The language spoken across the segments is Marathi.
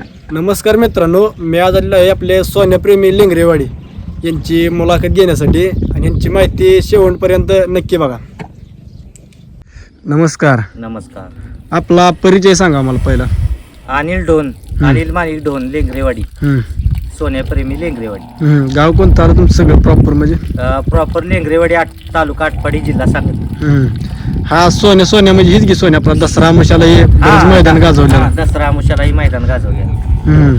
नमस्कार मित्रांनो मी आज आलेलो आहे आपले सोन्याप्रेमी लेंगरेवाडी. यांची मुलाखत घेण्यासाठी आणि यांची माहिती शेवटपर्यंत नक्की बघा. नमस्कार. नमस्कार. आपला परिचय सांगा मला पहिला. अनिल डोन अनिल माणिक डोन लेंगरेवाडी. हम्म, सोन्याप्रेमी लेंगरेवाडी. हम्म. गाव कोणतं? आलं तुमचं सगळं प्रॉपर म्हणजे? प्रॉपर लेंगरेवाडी आठ तालुका आटपाडी जिल्हा सांगत हम्म. हा सोन्या सोन्या म्हणजे हीच की सोन्या आपला दसरा मशाला हे बरेच मैदान गाजवलेलं दसरा मुशालाही मैदान गाजवले हम्म.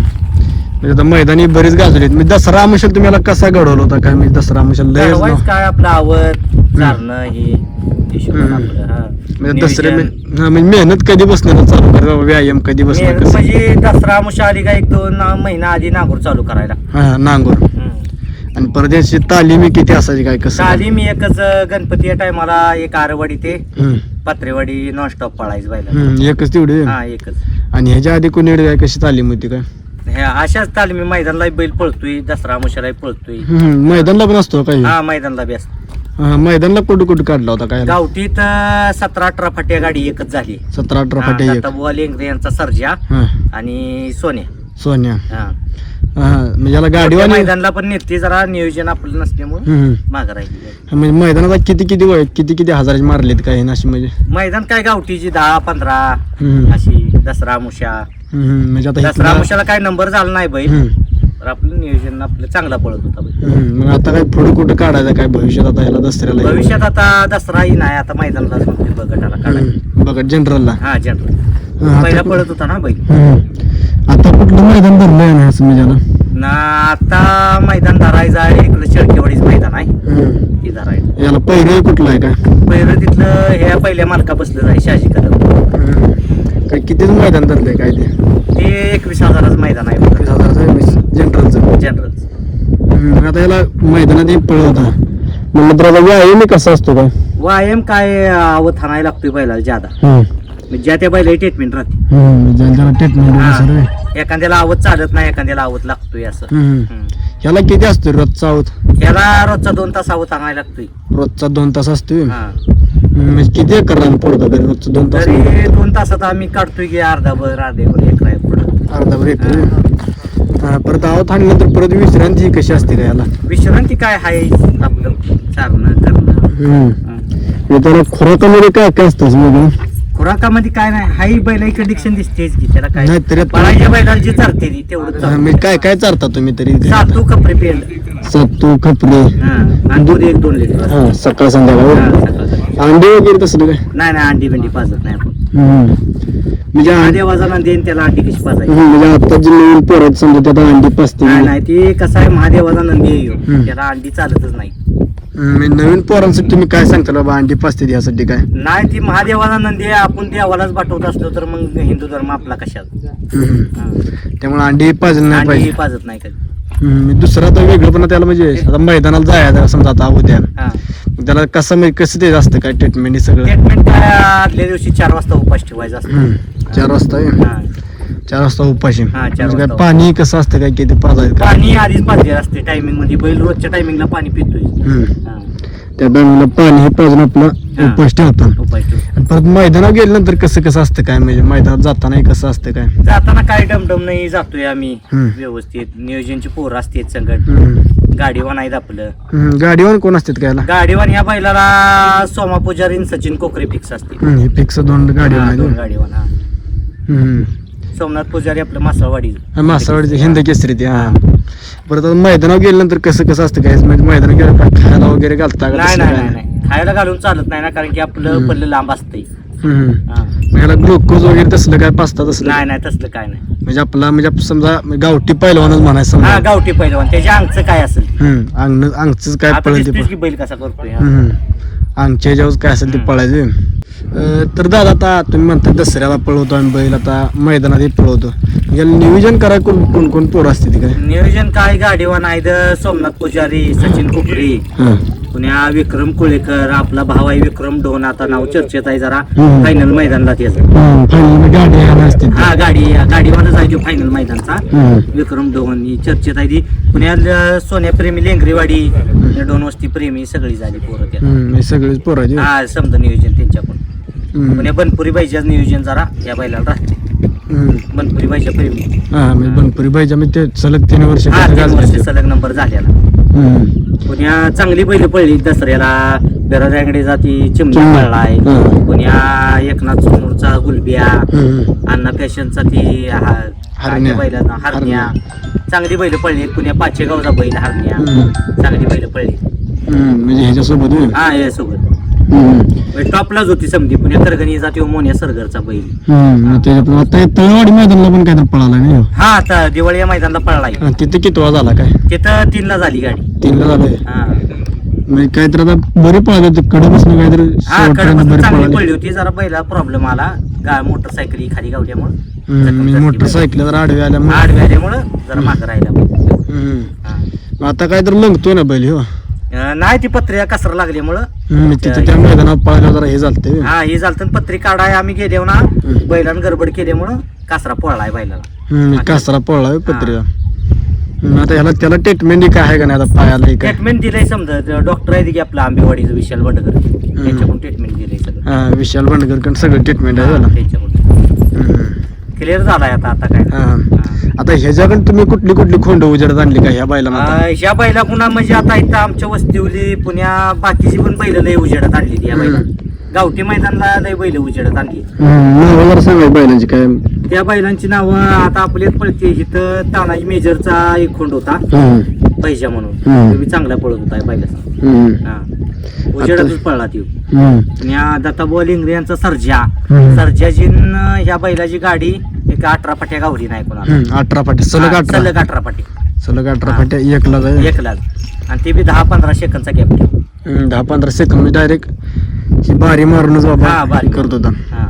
म्हणजे आता मैदानी बरीच गाजवलीत मी दसरा मशाल तुम्हाला कसा घडवला होता काय मी दसरा मशाल लय काय आपलं आवड चारणं हे हिशोबानं हम्म. आपलं, हा. म्हणजे दसऱ्या नियोजन. हा, म्हणजे मेहनत कधी बसणार चालू करा व्यायाम कधी बसणार कसं? म्हणजे दसरा मुशा आली का एक दोन महिना आधी नागूर चालू करायला हा नांगोर. आणि परदेशी तालीमी किती असायची काय कसं? तालीम एकच गणपती या टायमाला एक आरवाडी ते हम्म, पात्रेवाडी नॉनस्टॉप पळायचं बायला. हम्म, एकच तेवढी? हा एकच. आणि ह्याच्या आधी कोणी काय कशी तालीम होती काय? ह्या अशाच तालमी मैदानला बैल पळतोय दसरा मुशालाही पळतोय. हम्म, मैदानला पण असतो काही हा मैदानला बेस हा, मैदानला कुठं कुठं काढला होता काय? गावठीत सतरा अठरा फाट्या गाडी एकच झाली. सतरा अठरा हा, फाटे एक. दत्ताबुवा लेंगरे यांचा सर्जा हा. आणि सोन्या. सोन्या. हा. म्हणजे याला त्या गाडीवाली मैदानला पण नेते जरा नियोजन आपलं नसल्यामुळे माग राहिली म्हणजे मैदानात किती किती वय किती किती हजाराचे मारलेत काय नाशी म्हणजे? मैदान काय गावठीची? दहा पंधरा हम्म, अशी दसरा मुशा. हम्म, म्हणजे आता दसरा मुशाला काय नंबर झाला नाही बैल. हम्म, तर आपलं नियोजन आपलं चांगला पळत होता हम्म, मग आता काय पुढे कुठं काढायचं? काय भविष्यात आता याला दसऱ्याला भविष्यात आता दसराही नाही आता मैदानला बघटाला काढायला हम्म, बघा जनरलला हा जनरल पहिला कु- पळत होता ना बैल हम्म. आता कुठलं मैदान भरलंय ना असं म्हणजे? ना आता मैदान धरायचं आहे इकडं शेळकेवाडीच मैदान आहे. हम्म. ती धरायचं. याला पहिलं कुठलं आहे काय पहिलं तिथलं ह्या पहिल्या मालका बसलं आहे शहाजी कदम. काय कितीच मैदान धरलंय काय ते? ते एकवीस हजाराचं मैदान आहे वीस हजाराचं वीस जनरलचं जनरल हम्म, आता याला मैदानात एक व्यायाम कसा असतो काय? वायम काय आवत हाणायला लागतोय बैलाला ज्यादा. हम्म. म्हणजे ज्या त्या बैला ट्रीटमेंट राहते. हम्म, ज्याला त्याला ट्रीटमेंट हा. वगैरे सर्व. एखाद्याला आवत चालत नाही एखाद्याला आवत लागतोय असं. हम्म. हम्म. याला किती असतो रोजचा आहोत याला रोजचा दोन तास आवत हाणायला लागतोय. रोजचा दोन तास असतो हा. हम्म, म्हणजे किती एकर रान पडतो तरी रोजचं दोन तास? तरी दोन तासात आम्ही काढतोय की अर्धा भर अर्धे भर एक राय पुढं अर्धा ब्रेक परत आहोत आणलं तर परत विश्रांती ही कशी असते का याला? विश्रांती काय आहे? आपलं चारणं करणं. हम्म. त्याला खुराकामध्ये काय काय असतं असं वेगळं खुराकामध्ये काय नाही हाही बैला कंडिक्शन दिसतेच की त्याला काय. नाही तरी पळायच्या बैलाला जी चालते ती तेवढं हा, चालतं. काय काय चारता तुम्ही तरी सातू कपडे पेल सत्तू खपली आणि दूध एक दोन लिटर. हा सकाळ संध्याकाळ हा. अंडी वगैरे तसलं काय? नाही नाही अंडी बिंडी पाजत नाही आपण. हम्म. म्हणजे अंडी महादेवाचा नंदी आणि त्याला अंडी कशी पाजायची? म्हणजे आता जे नवीन पोरात समजा त्यात अंडी पाचते नाही नाही ती कसं आहे महादेवाचा नंदी आहे ह्यो. हम्म. त्याला अंडी चालतच नाही. नवीन पोरांसाठी तुम्ही काय सांगता बाबा अंडी पाचते यासाठी काय? नाही ती महादेवाचा नंदी आहे आपण देवालाच पाठवत असलो तर मग हिंदू धर्म आपला कशात. हा. त्यामुळे अंडी पाजली नाही अंडी पाहिजे. पाजत नाही कधी. हम्म, दुसरा तर वेगळं पण त्याला म्हणजे आता मैदानाला जायचं समजा आता उद्या. हा. त्याला कसं म्हणजे कसं ते असतं काय ट्रीटमेंट हे सगळं? ट्रीटमेंट काय आदल्या दिवशी चार वाजता उपास ठेवायचा असतो. चार वाजता आहे? हा. चार वाजता उपाशी हा, चार म्हणजे काय वाजता पाणी कसं असतं काय किती पाजायचं पाणी आधीच पाजलेलं असते टायमिंगमध्ये बैल रोजच्या टायमिंगला पाणी पितोय हम्म. हा. त्या टायमाला पाणी हे पाजून आपलं हा. उपास ठेवतात उपास ठेव आणि परत मैदानात गेल्यानंतर कसं कसं असतं काय म्हणजे मैदानात जाताना हे कसं असतं काय जाताना काय डमडम नाही जातोय आम्ही हम्म. व्यवस्थित नियोजनची पोरं असते संकट हम्म. गाडीवान आहेत आपलं हम्म. गाडीवर कोण असतात काय गाडीवान ह्या बैलाला सोमा पुजारी आणि सचिन कोकरे फिक्स असते हे फिक्स दोन गाडीवर आहे दोन गाडीवान हा. सोमनाथ पुजारी आपलं मासावाडी मासावडीचे हिंद केसरी ते हा. परत आता मैदानावर गेल्यानंतर कसं कसं असतं काय? म्हणजे मैदानात गेलं काय खायला वगैरे घालता का नाही तसं नाही काय? नाही नाही. खायला घालून चालत नाही ना कारण की आपलं. पल्लं लांब असतंय. हम्म. हा. मग याला ग्लुकोज वगैरे तसलं काय? पाचता तसलं नाही नाही तसलं काय नाही. म्हणजे आपला म्हणजे आप- समजा गावठी पहिलवानच म्हणायचं हा समजा गावठी पहिलवान त्याच्या अंगचं काय असेल? हम्म. अंग अंगच काय पळेल ते की बैल कसा करतोय हा. हम्म. अंगच्या ह्याच्यावर काय असेल ते. पळायचे तर दादा आता तुम्ही म्हणता दसऱ्याला पळवतो आम्ही बैल आता मैदानात पळवतो याला नियोजन कराय कोण कोण कोण पोरं असते ती काय नियोजन काय गाडीवान आहेत सोमनाथ पुजारी सचिन कोकरे. पुण्या विक्रम कुळेकर आपला भाव आहे विक्रम डोन आता नाव चर्चेत आहे जरा हम्म. फायनल मैदानला त्याचं गाडी असते हा गाडी आहे तो फायनल मैदानचा. विक्रम डोन ही चर्चेत आहे ती पुण्यात सोन्या प्रेमी लेंगरेवाडी दोन वस्ती प्रेमी सगळी झाली पोरं त्या हे सगळेच पोरं. हा समजा नियोजन त्यांच्याकडून हम्म. पुण्या बनपुरी पाहिजे नियोजन जरा या बैलाला राहते हम्म. बनपुरी बाईच्या प्रेमी हा म्हणजे बनपुरी बाईच्या मी ते सलग तीन वर्ष हा तीन वर्ष. सलग नंबर झालेला. पुण्या चांगली बैल पडली दसऱ्याला बेराजांगडीचा ती चिमणी हा. पुण्या एकनाथ समोरचा गुलबिया. अण्णा फॅशनचा ती बैलांना हरण्या चांगली बैल पडली पुण्या पाचेगावचा बैल हरण्या. चांगली बैल पडली. म्हणजे ह्याच्यासोबत होय. हा यासोबत टॉपलाच होती समधी मोन्या सरगरचा बैल. तळेवाडी मैदानला पण काहीतरी पळाला नाही हो. हा आता दिवाळी या मैदानाला हा, तिथे कितवा झाला काय? तिथं तीनला झाली गाडी. तीनला झालंय हा. म्हणजे काहीतरी आता बरे पळाले काहीतरी हा शेवटपर्यंत कडपासून बरे चांगली पळाले. पडली होती जरा पहिला प्रॉब्लेम आला. गा मोटरसायकल खाली गावल्यामुळं. हम्म. जखम म्हणजे मोटरसायकल जर आडवे आल्यामुळे. आडव्या आल्यामुळं जरा मागं राहिला. हम्म. हा. मग आता काहीतरी लंगतोय ना बैल हो. अं, नाही ती पत्रिका कसर लागल्यामुळं हम्म. तिथे त्या मैदानात पळायला जरा हे झालते हा हे झालं तर पत्री काढाय आम्ही गेल्यावर ना बैलानं गडबड केल्यामुळं कासरा पळलाय बैलाला. कासरा पळला पत्रिका हम्म. आता ह्याला त्याला ट्रीटमेंट काय आहे का नाही आता पायाला हे काय ट्रीटमेंट दिलंय समजा डॉक्टर आहे की आपला आंबेवाडीचं विशाल बंडकर त्यांच्याकडून ट्रीटमेंट दिलंय सगळं हा विशाल भांडकर सगळं ट्रीटमेंट आहे हा, त्याला त्यांच्याकडून. क्लिअर झालाय आता आता काय हा. हा. आता ह्याच्याकडे तुम्ही कुठली कुठली खोंड उजेडात आणली का ह्या बैला अं, ह्या बैला पुन्हा म्हणजे आता इथं आमच्या वस्तीवली पुण्या बाकीची पण बैल लय उजेडात आणली या बैला गावठी मैदानला लय बैल उजेडात आणली. सांगाय बैलांची काय? त्या बैलांची नावं आता आपल्यात पळते इथं तानाजी मेजरचा एक खोंड होता. हम्म. पैजा म्हणून. हम्म. तो बी चांगला पळत होता हम्म. हा. उजेडातच पळला ती हम्म. आणि हा दत्ताबुवा लिंगरे यांचा सर्जा. हम्म. सर्जाची ह्या बैलाची गाडी एक अठरा फाट्या गावली नाही कोणाला. हम्म. अठरा पाटी सलग हा, अठरा. सलग अठरा फाटी सलग अठरा हा. पाट्या. एकला जाय एकलाच. आणि ते बी दहा पंधरा सेकंदचा गॅप हम्म, दहा पंधरा सेकंद म्हणजे डायरेक्ट ही बारी मारूनच हा, बाबा बारी हे करत होता. हा.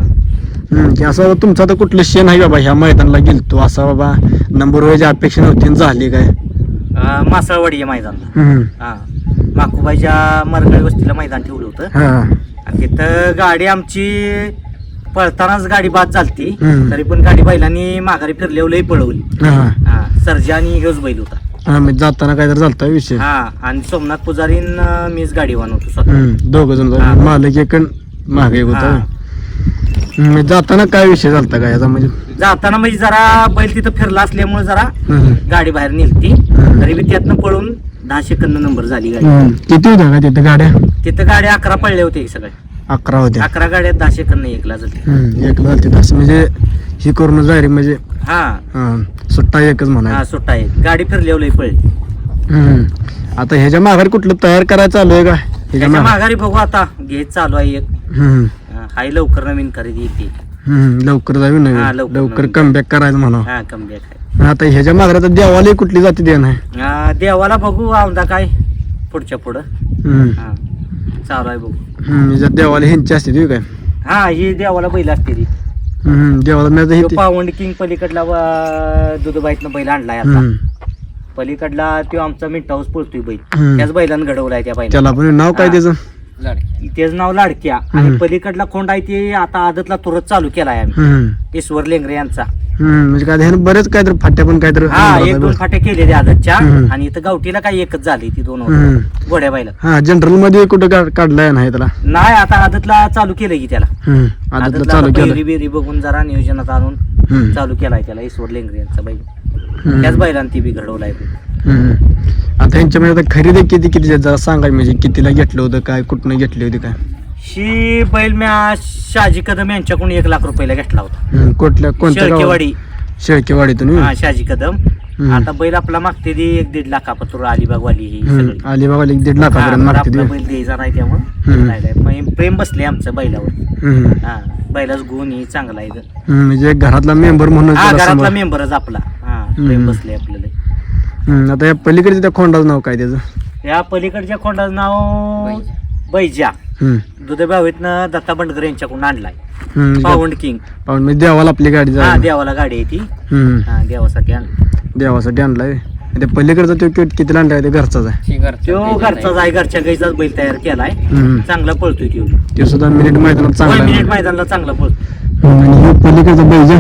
हम्म, की असं तुमचं आता कुठलं शेण आहे बाबा? ह्या मैदानाला गेलतो असा बाबा. नंबर वाईज अपेक्षा नव्हती आणि झाली काय? मासळवाडी या मैदानला. हम्म. हा. माकुबाईच्या मरगळी वस्तीला मैदान ठेवलं होतं. आणि तिथं गाडी आमची पळतानाच गाडी बाद हम्म. तरी पण गाडी बैलांनी माघारी फिरल्यावर लई पळवली. हा. सर्जा आणि ह्योच बैल होता. हा म्हणजे जाताना काहीतरी झालता विषय. हा. आणि सोमनाथ पुजारीन अं, मीच गाडी होतो स्वतः. दोघ जण. मालक एक मागे होता. जाताना काय विषय झालता का याचा म्हणजे? जाताना म्हणजे जरा बैल तिथं फिरला असल्यामुळे जरा हम्म. गाडी बाहेर निघती हम्म. तरी बी त्यातनं पळून दहा सेकंद नंबर झाली गाडी. हम्म. किती होत्या का तिथे गाड्या? तिथं गाड्या अकरा पडल्या होते सगळे. अकरा होत्या. अकरा गाड्या दहा सेकंद एकला झाली हम्म, एक झालती तसं म्हणजे ही करून डायरेक्ट म्हणजे हा. हा, सुट्टा एकच म्हणा सुट्टा आहे गाडी फिरल्यावर लई पळली. हम्म. आता ह्याच्या माघारी कुठलं तयार करायचं चालू आहे का? ह्याच्या त्याच्या माघारी? माघारी बघू आता. घे चालू आहे एक. हम्म. हाय लवकर नवीन खरेदी येते. हम्म, लवकर जावी हा, नाही लवकर लवकर नवीन. कमबॅक करायचं म्हणा हा कमबॅक आहे. आता ह्याच्या आता देवाला कुठली जाती दे नाही हा, देवाला बघू औंदा काय? पुढच्या पुढं. हम्म. हा चालू आहे बघू. हम्म, देवाला ह्यांची असते ती काय? हा ही देवाला बैल असते ती. हम्म, देवाला मी आता तो हे- पावंड किंग पलीकडला व- दुधबाईतनं बैल आणलाय आता. हम्म. पलीकडला तो आमचा मिंट हाऊस पळतोय बैल. हम्म. त्याच बैलानं घडवलाय त्या बैला त्याला पण नाव काय. त्याचं? तेच नाव लाडक्या आणि. पलीकडला खोंड आहे ते आता आदतला तुरत चालू केलाय आम्ही हम्म. ईश्वर लेंगरे यांचा हम्म, म्हणजे काय ह्यानं बरेच काहीतरी फाट्या पण काहीतरी हा नंबरात एक दोन आहे. फाट्या केलेल्या आदतच्या हम्म. आणि इथं गावठीला काही एकच झाली ती दोन हम्म. गोड्या बैला हा जनरलमध्ये कुठं का- काढलाय नाही त्याला नाही आता आदतला चालू केलं की त्याला हम्म. आदतला आदतला चालू आता केलं बैरी बिरी बघून जरा नियोजनात आणून हम्म. चालू केलाय त्याला ईश्वर लेंगरे यांचा बैल हम्म. त्याच बैलांनी ती बी घडवलाय हम्म. आता ह्यांच्यामध्ये आता खरेदी किती किती जरा सांगाय म्हणजे कितीला घेतलं होतं काय कुठनं घेतली होती काय ही बैल मी शहाजी कदम यांच्याकडून एक लाख रुपयाला घेतला होता हम्म, कुठल्या कोणत्या गावात? शेळकेवाडी शेळकेवाडीतून हा शहाजी कदम हम्म. आता बैल आपला मागते ती एक दीड लाखापत्र अलिबाग वाली ही हम्म. सगळी अलिबागला एक दीड हा, लाखापर्यंत तर मागते आपला ती. बैल द्यायचा नाही त्यामुळे हम्म. पण प्रेम बसले आमचं बैलावर हम्म. हा बैलाच गुण ही चांगला आहे इथं. हम्म, म्हणजे एक घरातला मेंबर म्हणून हा त्याला घरातला सांभाळ- मेंबरच आपला हा हम्म. प्रेम बसले आपल्याला हम्म, आता या पलीकडे त्या खोंडाचं नाव काय त्याचं? या पलीकडच्या खोंडाचं नाव बैजा. हम्म. दुधबावीतनं दत्ता बंडकर यांच्याकडून आणलाय. हम्म. पावंड किंग. पाहून म्हणजे देवाला आपली गाडी हा जायला. देवाला गाडी आहे ती. हम्म. हा देवासाठी आणली. देवासाठी आणलाय. त्या पलीकडचा तो किट कितीला आणलाय? ते घरचाच आहे. तो घरचाच आहे. घरच्या गाईचाच बैल तयार केलाय. हम्म. चांगला पळतोय तो. ते सुद्धा मिनिट मैदानात चांगला आहे. मिनिट मैदानाला चांगला पळतो हम्म, आणि हे पलीकडचा बैजा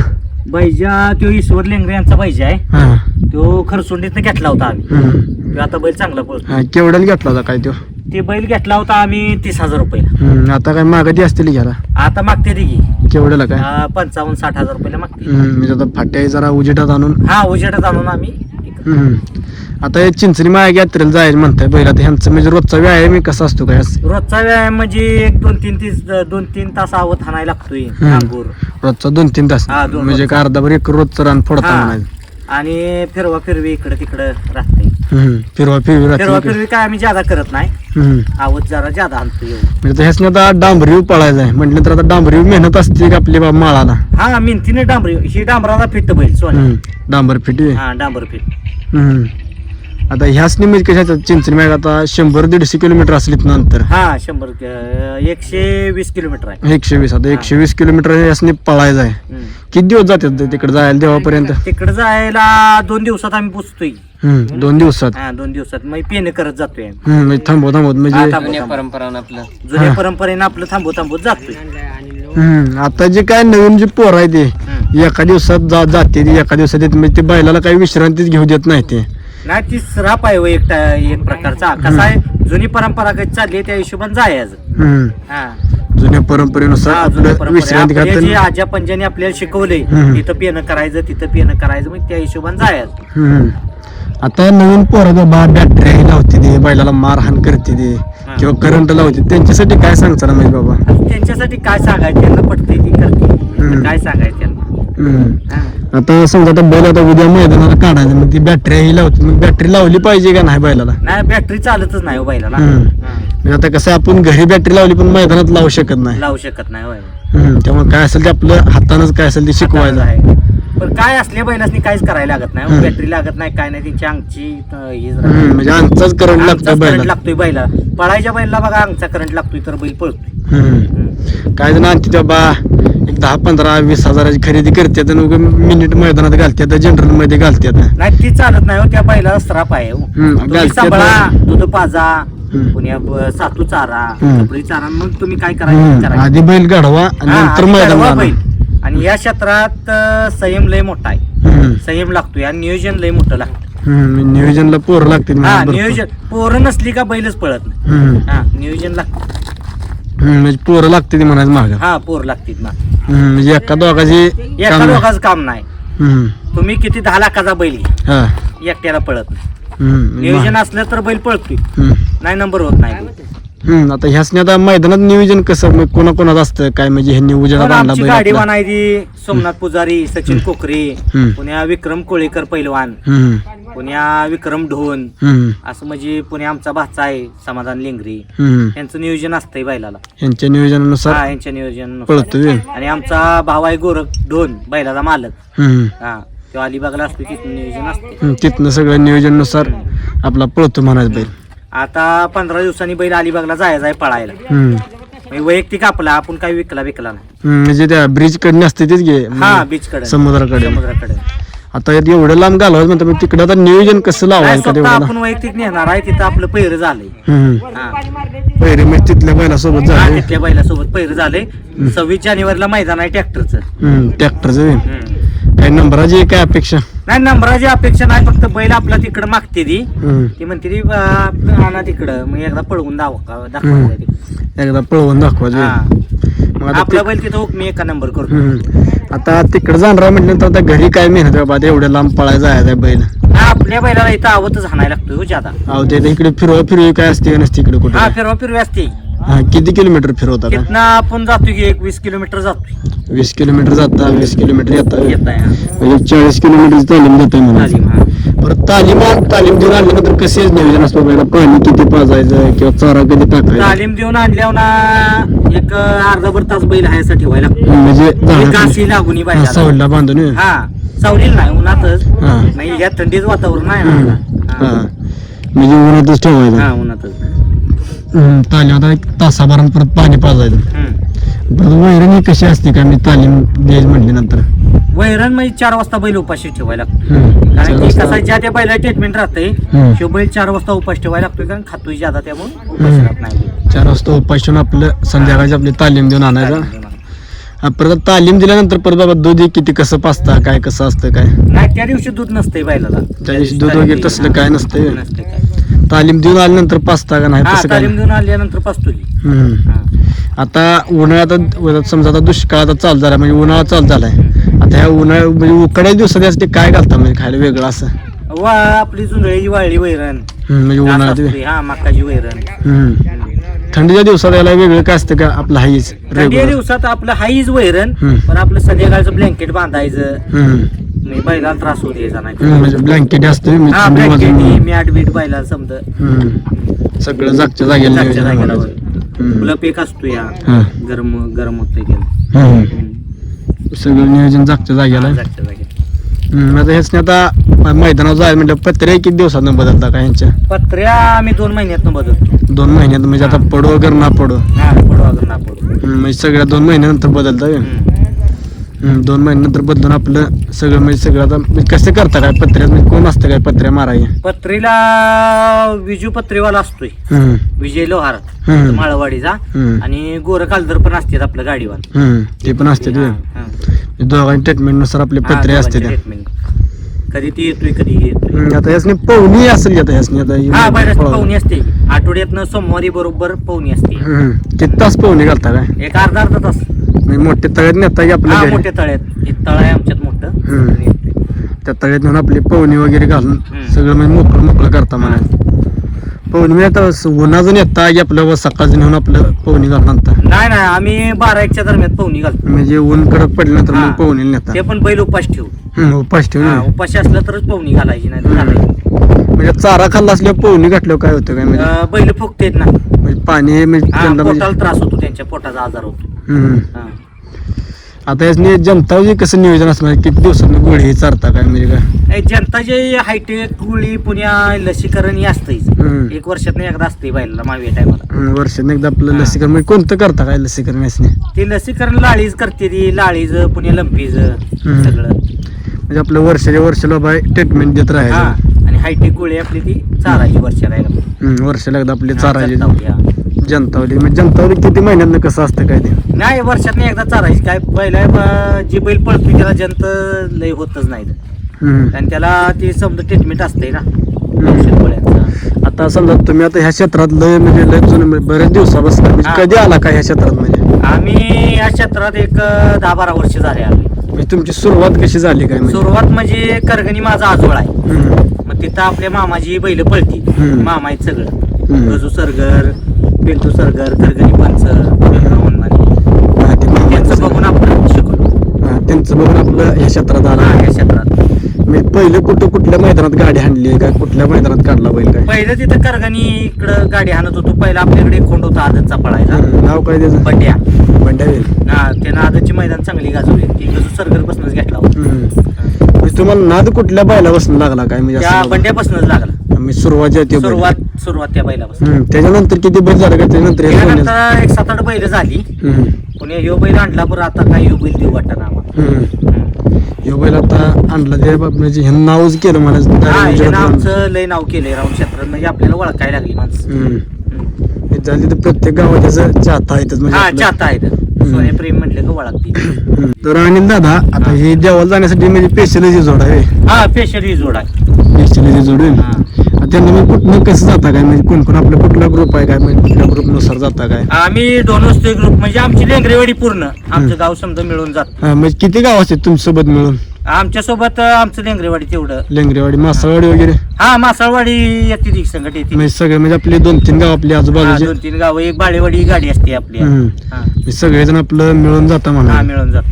बैजा तो ईश्वर लेंगरे यांचा बैजा आहे. हा. तो खरसुंडीतनं घेतला होता आम्ही. हम्म. तो आता बैल चांगला पळतो. हा केवढ्याला घेतला होता काय तो? ते बैल घेतला होता आम्ही तीस हजार रुपये हम्म, आता काय मागती असतील घ्यायला आता मागते ती की. केवढ्याला काय? पंचावन्न साठ हजार रुपयाला मागते. हम्म, म्हणजे आता फाट्या जरा उजेटात आणून. हा उजेडात आणून आम्ही हम्म. आता हे चिंचणी माया यात्रेला जायचं म्हणताय पहिला तर ह्यांचं म्हणजे रोजचा व्यायाम हे कसा असतो काय? असं? रोजचा व्यायाम म्हणजे एक दोन तीन तीस दोन तीन तास आवत हाणायला लागतोय हम्म. रोजचा दोन तीन तास. हा, दोन म्हणजे एक अर्धाभर एक रोजचं रान फोडता हा. म्हणायचं. आणि फिरवा फिरवी इकडे तिकडे राहते हम्म. फिरवा फिरवी फिरवा रात्री फिरवी काय आम्ही ज्यादा करत नाही. हम्म. आवत जरा ज्यादा आणतो येऊ म्हणजे ह्यासने आता डांबरीव पळायचं आहे म्हटलं तर आता डांबरीव मेहनत असते का आपली बा माळाला? हा मिंतीने डांबरी. ही डांबराला फिट बैल सोन्या. हम्म. डांबर फिटी हा डांबर फिट. हम्म. आता ह्यासनी म्हणजे कशा चिंचणी मॅग आता शंभर दीडशे किलोमीटर असली नंतर हा शंभर एकशे वीस किलोमीटर आहे एकशे वीस आता एकशे वीस किलोमीटर ह्यासनी पळायचं आहे हम्म. किती दिवस जातात तिकडे जायला देवापर्यंत तिकडे जायला दोन दिवसात आम्ही पोचतोय हम्म. दोन दिवसात हा दोन दिवसात मग पेन करत जातोय आम्ही. हम्म. म्हणजे थांबवत थांबवत हा, म्हणजे थांबवत आपलं जुन्या परंपरेनं आपलं थांबवत थांबवत जातोय हम्म. आता जे काय नवीन जे पोर आहे ते. एका दिवसात जाते ती एका दिवसात येते म्हणजे ते बैलाला काही विश्रांतीच घेऊ देत नाही ते नाही ती सराप आहे हो एक टा- एक प्रकारचा कसा आहे जुनी परंपरा कशी चालली आहे, त्या हिशोबाने जायचं हम्म. हा जुन्या परंपरेनुसार हा, जुन्या आपलं परंपरा. विश्रांती आपल्या जे घालताना आज्या पंजाने आपल्याला शिकवलंय हम्म. तिथं पेनं करायचं तिथं पेनं करायचं मग त्या हिशोबाने जायचं हम्म. आता नवीन पोरं बा बॅटरी लावते ते बैलाला मारहाण करते हा. किंवा करंट लावते त्यांच्यासाठी काय सांगता माहिती बाबा? त्यांच्यासाठी काय सांगायचं? त्यांना पटतंय ती करते. काय सांगायचं त्यांना. आता समजा आता बैल आता उद्या मैदानाला काढायचं मग ती बॅटरी लावते. मग बॅटरी लावली पाहिजे का नाही बैलाला? नाही बॅटरी चालतच नाही हो बैलाला. म्हणजे आता कसं आपण घरी बॅटरी लावली पण मैदानात लावू शकत नाही. लावू शकत नाही होय. हम्म. त्यामुळे काय असेल ते आपलं हातानंच काय असेल ते शिकवायचं. आहे. पण काय असल्या बैलासनी काहीच करायला लागत नाही. बॅटरी लागत नाही काय नाही त्यांची अंगची. म्हणजे करंट लागतो आमचाच करंट बैला लागतोय बैला पळायच्या बैला बघा अंगचा करंट लागतोय तर बैल पळतोय. काय जण आणते बा एक दहा पंधरा वीस हजाराची खरेदी करतात आणि मिनिट मैदानात घालतात जनरलमध्ये घालतात नाही ती चालत नाही हो त्या बैलाला स्त्राप आहे हो. सांभाळा दूध पाजा. पुण्या सातू चारा चारा मग तुम्ही काय करायचं. आधी बैल गाढवा आणि नंतर मैदान. बैल. आणि या क्षेत्रात अं, संयम लय मोठा आहे हम्म. संयम लागतोय आणि नियोजन लय मोठं लागतं हम्म. नियोजनला पोरं लागते हा नियोजन पोरं नसली का बैलच पळत नाही हा नियोजन लागतं म्हणजे पोरं लागते म्हणायचं माग हा पोर लागतील ना म्हणजे एका दोघाची एका काम- लोकांचं काम नाही हम्म. तुम्ही किती दहा लाखाचा बैल घ्या हा. एकट्याला पळत नाही हम्म. नियोजन असलं तर बैल पळतोय हम्म. नाही नंबर होत नाही हम्म. आता ह्यासनी आता मैदानात नियोजन कसं म्हणजे कोणाकोणात असतं काय म्हणजे ह्यांनी पण आमची बैल गाडी आपला. वानायची सोमनाथ पुजारी सचिन कोकरे हम्म. पुण्या विक्रम कोळेकर पैलवान हम्म. पुण्या विक्रम ढोन हम्म. असं म्हणजे पुण्या आमचा भाचा आहे समाधान लेंगरी हम्म. यांचं नियोजन असतंय बैलाला यांच्या नियोजनानुसार हा यांच्या नियोजन पळतोय आणि आमचा भाव आहे गोरख ढोन बैलाचा मालक हम्म. हा तो अलिबागला असतो तिथं नियोजन असते हम्म. तिथनं सगळं नियोजनानुसार आपला पळतो म्हणायचं बैल आता पंधरा दिवसांनी बैल अलिबागला जायचा आहे पळायला. हम्म. म्हणजे वैयक्तिक आपला आपण काही विकला विकला नाही. हम्म. म्हणजे त्या ब्रिजकडे असते तेच घे. हा बीच कडे समुद्राकडे. समुद्राकडे. आता यात एवढं लांब घालवायचं म्हणतो मग तिकडे आता नियोजन कसं नाही, लावायचं का स्वतः तेवढं? आपण वैयक्तिक नेणार आहे तिथं आपलं पैर झालंय. हम्म. हा. पहिरे मग तिथल्या बैलासोबत हा, झाले तिथल्या बैलासोबत पैर झाले सव्वीस जानेवारीला मैदान आहे ट्रॅक्टरचं. ट्रॅक्टरचं. काही नंबराची काय अपेक्षा? नाही नंबराची अपेक्षा नाही फक्त बैल आपला तिकडं मागते ती. ती म्हणते ती आणा तिकडं. मग एकदा पळवून तिकडं. एकदा पळवून आता आपला बैल तिथं हुकमी एका नंबर करतो. आता तिकडे जाणार म्हटलं तर आता घरी काय मेहनत आहे बाबा? एवढ्या लांब पळायचं आहे बैल. आपल्या बैलाला इथं आवतच हाणायला लागतोय हो ज्यादा अहो ते इकडे फिरवा फिरवी काय असते नसते इकडे कुठे. हा फिरवा फिरवी असते. हा किती किलोमीटर फिरवता का तिथनं आपण जातोय की एक वीस किलोमीटर जातोय. वीस किलोमीटर जाता वीस किलोमीटर येता येत आहे म्हणजे चाळीस किलोमीटर तालीम देतोय म्हणा परत तालीम तालीम देऊन आणल्यानंतर कसे नियोजन असतं पहिला पाणी किती पाजायचं किंवा चारा कधी टाकायचा? तालीम देऊन आणल्यावर ना एक अर्धाभर तास बैल हायसा ठेवायला लागतो. म्हणजे एक झाडाखाली- घासी लागून ही हा, बैलाला. सावलीला बांधून हा सावलील नाही उन्हातच. हा. नाही या थंडीच वातावरण आहे हम्म. ना हा. म्हणजे उन्हातच ठेवायचं. हा उन्हातच. हम्म, तालीम आता एक तासाभरात परत पाणी पाजायचं. परत वैरणी कशी असते का? मी तालीम द्यायची म्हटली नंतर. वैरण म्हणजे चार वाजता बैल उपाशी ठेवायला लागतो. हम्म, कारण चार की वाजता. कसं आहे, ज्या त्या बैला ट्रीटमेंट राहते हम्म. बैल चार वाजता उपास ठेवायला लागतोय कारण खातोय ज्यादा त्यामुळे उपाशी राहत नाही. चार वाजता उपासून आपलं संध्याकाळची आपली तालीम देऊन आणायचा. हा, परत तालीम दिल्यानंतर परत बाबा दूध किती कसं पाचता काय कसं असतं काय? नाही त्या दिवशी दूध नसते बैलाला. त्या दिवशी दूध वगैरे तसलं काय नसतंय. काय. तालीम देऊन आल्यानंतर पाचता का नाही हा तसं काय? तालीम देऊन आल्यानंतर पाचतो की हम्म. हा. आता उन्हाळ्यात आता समजा आता दुष्काळ आता चालू झाला म्हणजे उन्हाळा चालू झालाय. आता ह्या उन्हाळ्या म्हणजे उकड्या दिवसात यासाठी काय घालता म्हणजे खायला वेगळं असं? वा आपली जुंधळीची वाळली वैरण. हम्म, म्हणजे उन्हाळ्यात हा मकाची वैरण. हम्म. थंडीच्या दिवसात याला वेगळं काय असतं का आपलं हाईच थंडी रेग्युलर दिवसात आपलं हाईच वैरण हम्म. पण आपलं संध्याकाळचं ब्लँकेट बांधायचं बैलाला त्रास होत यायचा नाही म्हणजे ब्लँकेट असते म्हणजे हा थंडी ब्लँकेट वाजून- मॅट बीट बैलाला समजा हम्म. सगळं जागच्या जागेला जागच्या नियोजन जागेला. हम्म. ब्लप एक असतो या हा. गरम गरम होतंय त्याला हम्म. सगळं नियोजन जागच्या जागेला. जागच्या जागेला आता हेच नाही आता मैदानावर जायला म्हणजे पत्रे किती दिवसानं बदलता का यांच्या? पत्र्या आम्ही दोन महिन्यात बदलतो. दोन महिन्यात म्हणजे आता पडो वगैरे ना पडो? हा पडू अजून ना पडू. हम्म, म्हणजे सगळ्या दोन महिन्यानंतर बदलता? हम्म. दोन महिन्यानंतर बदलून आपलं सगळं म्हणजे सगळं आता म्हणजे कसं करता काय पत्र्यात म्हणजे कोण असतं काय पत्र्या माराय पत्रीला विजू पत्रीवाला असतोय. हम्म, विजय लोहार हम्म. माळवाडीचा. हम्म, आणि गोर कालदर पण असतात आपलं गाडीवान. हम्म, ते पण असते ते हा, हा. दोघांच्या ट्रीटमेंटनुसार आपले हा, पत्रे असते दोघांची ते treatment. कधी ती येतोय कधी हे येतोय. हम्म, आता यासनी पवनी असेल की आता यासनी आता ही हा बैलाची. पवनी असते. आठवड्यातनं सोमवारी बरोबर पवनी असते. हम्म, किती तास पवनी घालता काय? एक अर्धा अर्धा तास. म्हणजे मोठे तळ्यात नेता की आपल्या हा घरी? मोठ्या तळ्यात. एक तळ आहे आमच्यात मोठं. हम्म. आणि येतोय. त्या तळ्यात नेऊन आपली पवनी वगैरे घालून हम्म. सगळं म्हणजे मोकळं मोकळं करता म्हणा. पवनी म्हणजे आता स- उन्हाचं की आपलं सकाळचं नेऊन आपलं पवनी घालून आणता? नाही नाही आम्ही बारा एकच्या दरम्यान पवनी घालतो. म्हणजे ऊन कडक पडल्यानंतर हा. मग पवनी नेता. ते पण बैल उपास ठेवू हम्म, उपास ठेवून हा, उपाशी असलं तरच पवनी घालायची नाही तर घालायची म्हणजे चारा खाल्ला असल्यावर पवनी घातल्यावर काय होतं काय म्हणजे अं, बैल फुगतेत ना. म्हणजे पाणी म्हणजे हा त्यांना म्हणजे पोटाला त्रास होतो त्यांच्या पोटाचा आजार होतो. हम्म. हा. आता यासनी जनता कसं नियोजन असणार किती दिवसांनी गोळी चारता काय म्हणजे काय ए, जनता जे हायटेक गुळी पुण्या लसीकरण हे असतंच हम्म. एक वर्षात एकदा असते बैलाला मावी टायमाला हम्म, वर्षात एकदा आपलं हा. लसीकरण म्हणजे कोणतं करता काय लसीकरण यासनी ते लसीकरण लाळीज करते ती लाळीज पुणे लंपीज. सगळं म्हणजे आपलं वर्षाच्या वर्षाला बाय ट्रीटमेंट देत हा राहायचं आणि हायटेक गोळी आपली ती चारायची वर्षाला एकदा. हम्म, वर्षाला एकदा आपली हा, चारायची जनतावली, हा. जनतावली म्हणजे जनतावली किती महिन्यात कसं असतं काय ते नाही वर्षात एकदा चारायची काय पहिला ब- जी बैल पळतो त्याला जंत लय होतच नाही. आणि त्याला ती समजा ट्रीटमेंट असते ना. औषध गोळ्यांचं आता समजा तुम्ही आता ह्या क्षेत्रात लय म्हणजे लय जुनं म्हणजे बरेच दिवसापासून म्हणजे. कधी आला काय ह्या क्षेत्रात म्हणजे? आम्ही या क्षेत्रात एक दहा बारा वर्ष झाले आम्ही. म्हणजे तुमची सुरुवात कशी झाली काय म्हणजे? सुरुवात म्हणजे करगणी माझा आजोळ आहे. मग तिथं आपल्या मामाची बैल पळती. हम्म. मामा आहेत सगळं. गजू सरगर पिंटू सरगर करगणी पंच वनमाली. हा, ते मामाचं त्यांचं सगळं. बघून आपण शिकलो त्यांचं बघून आपलं ह्या क्षेत्रात आला. या क्षेत्रात. मी पहिलं कुठं कुठल्या मैदानात गाडी हाणली काय कुठल्या मैदानात काढला बैल काय? पहिलं तिथं करगणी इकडं गाडी आणत होतो. पहिला आपल्याकडे एक खोंड होता आदतचा हम्म, नाव काय त्याचं? बड्या. बंड्यावेल हा त्यानं आदतची मैदान चांगली गाजवली. ती गजू सरगर पासूनच घेतला होता. म्हणजे तुम्हाला नाद कुठल्या बैलापासून लागला काय? म्हणजे त्या असं बंड्यापासूनच लागला. मी सुरुवात ते बैल. सुरुवात सुरुवात त्या बैलापासून. त्याच्यानंतर किती बैल झालं का? त्याच्यानंतर हे? त्यानंतर एक सात आठ बैल झाली. पुणे ह्यो बैल आणला बरं आता काय ह्यो बैल देऊ वाटतं आम्हाला. ह्यो बैल आता आणला ते बाप म्हणजे ह्यानं नावच केलं मला. हा आणलं. आमचं लय नाव केलंय राऊंड क्षेत्रात. म्हणजे आपल्याला ओळखायला लागली माणसं. हे झाली तर प्रत्येक गावात त्याचं चाहता आहेतच म्हणजे हा आपलं. चाहता प्रेम म्हटलं का ओळखती हम्म. तर अनिल दादा आता हे देवाला जाण्यासाठी म्हणजे स्पेशल जोड आहे. हा स्पेशल ही जोड आहे. स्पेशल जोड आहे. हा. त्यांना मी कुठनं कसं जाता काय? म्हणजे कोण कोण आपला कुठला ग्रुप आहे काय? म्हणजे कुठल्या ग्रुपनुसार जाता काय? आम्ही दोन वस्तू ग्रुप म्हणजे आमची लेंगरेवाडी पूर्ण. आमचं गाव समजा मिळून जात. हा, म्हणजे किती गाव असतात तुमच्यासोबत मिळून? आमच्यासोबत आमचं लेंगरेवाडी तेवढं. लेंगरेवाडी मासाळवाडी वगैरे? हा मासाळवाडी येते ती संकट येते म्हणजे सगळे म्हणजे आपले दोन तीन गाव आपले हा, आजूबाजूचे दोन तीन गाव. एक बाळेवाडी गाडी असते आपली. हम्म. हा. हे सगळेजण आपलं मिळून जाता हा, म्हणा मिळून जात.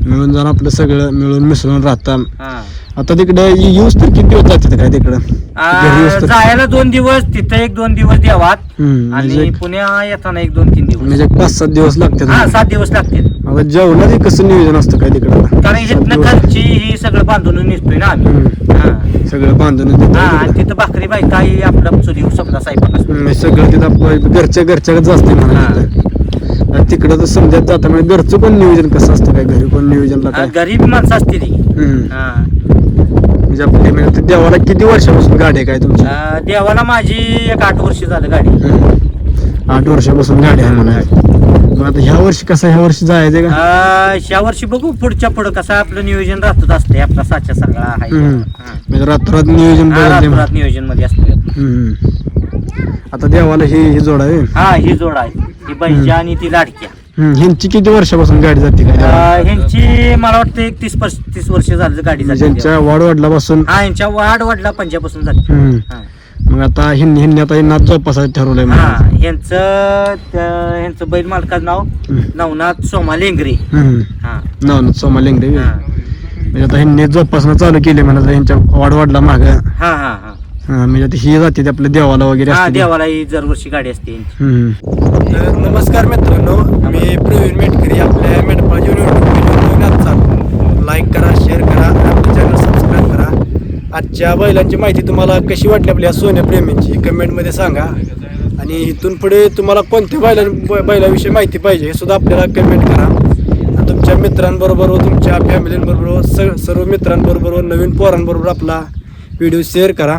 मिळून जाऊन आपलं सगळं मिळून मिसळून राहता. हा. आता तिकडे येऊस तर किती दिवस जातात काय तिकडं आ, घरी येऊस तर जायला दोन दिवस तिथं एक दोन दिवस द्यावात हम्म, म्हणजे आणि पुण्या येताना एक दोन तीन दिवस म्हणजे पाच सात दिवस हा लागतात सात दिवस लागतील जेवणाचे कसं नियोजन असतं काय तिकडं? कारण इथनं. घरची ही सगळं बांधून निघतोय ना आम्ही हम्म. हा सगळं बांधून देतात हा आणि तिकडं. तिथं भाकरी बाई काही आपलं चुली समजा असतो हम्म, सगळं तिथं आपलं घरच्या घरच्याच असते म्हणा हा. तिथं. आणि तिकडं तर समजायचं जाता म्हणजे घरचं पण नियोजन कसं असतं काय घरी पण नियोजनला काय गरीब माणसं असते ती हम्म. हा म्हणजे आपले म्हणजे देवाला किती वर्षापासून गाडी आहे काय तुमची? देवाला माझी एक आठ वर्ष झालं गाडी. हम्म. आठ वर्षापासून गाडी आहे म्हणा. मग आता ह्या वर्षी कसं ह्या वर्षी जायचं का? ह्या वर्षी बघू पुढच्या पुढं कसं आपलं नियोजन राहतच असते आपला साचा सगळा आहे. हम्म. हा. म्हणजे रात्रात नियोजन हा, बदलते रातोरात नियोजनमध्ये असतो हम्म. आता देवाला ही ही जोड आहे. हा ही जोड आहे. ही बैजा आणि ती लाडक्या हम्म, ह्यांची किती वर्षापासून गाडी जाते काय? अं, ह्यांची मला वाटतं एक तीस पस्तीस वर्ष झालं गाडी जाते. ज्यांच्या वाढ हा यांच्या वाढ वाढला पंजापासून जाते. हम्म. हा. मग आता ह्यांनी ह्यांनी आता यांना जोपासायचं ठरवलंय हा मला यांचं त्या- यांचं बैल मालकाचं नाव नवनाथ सोमा लेंगरे. हा. नवनाथ सोमा लेंगरे. हा. म्हणजे आता ह्यांनी जोपासना चालू केली म्हणा यांच्या वाढ वाढला माग हा हा हा. म्हणजे आता ही जाते आपल्या देवाला वगैरे हा असते ती. देवाला ही दरवर्षी गाडी असते यांची. हम्म. तर नमस्कार मित्रांनो मी प्रवीण मेटकरी आपल्या मेटपा चाल लाईक करा शेअर करा आपलं चॅनल सबस्क्राईब करा आजच्या बैलांची माहिती तुम्हाला कशी वाटली आपल्या सोन्या प्रेमींची कमेंटमध्ये सांगा आणि इथून पुढे तुम्हाला कोणत्या बैला ब- बैलाविषयी माहिती पाहिजे हे सुद्धा आपल्याला कमेंट करा आणि तुमच्या मित्रांबरोबर व तुमच्या फॅमिलींबरोबर व स सर्व मित्रांबरोबर व नवीन पोरांबरोबर आपला व्हिडिओ शेअर करा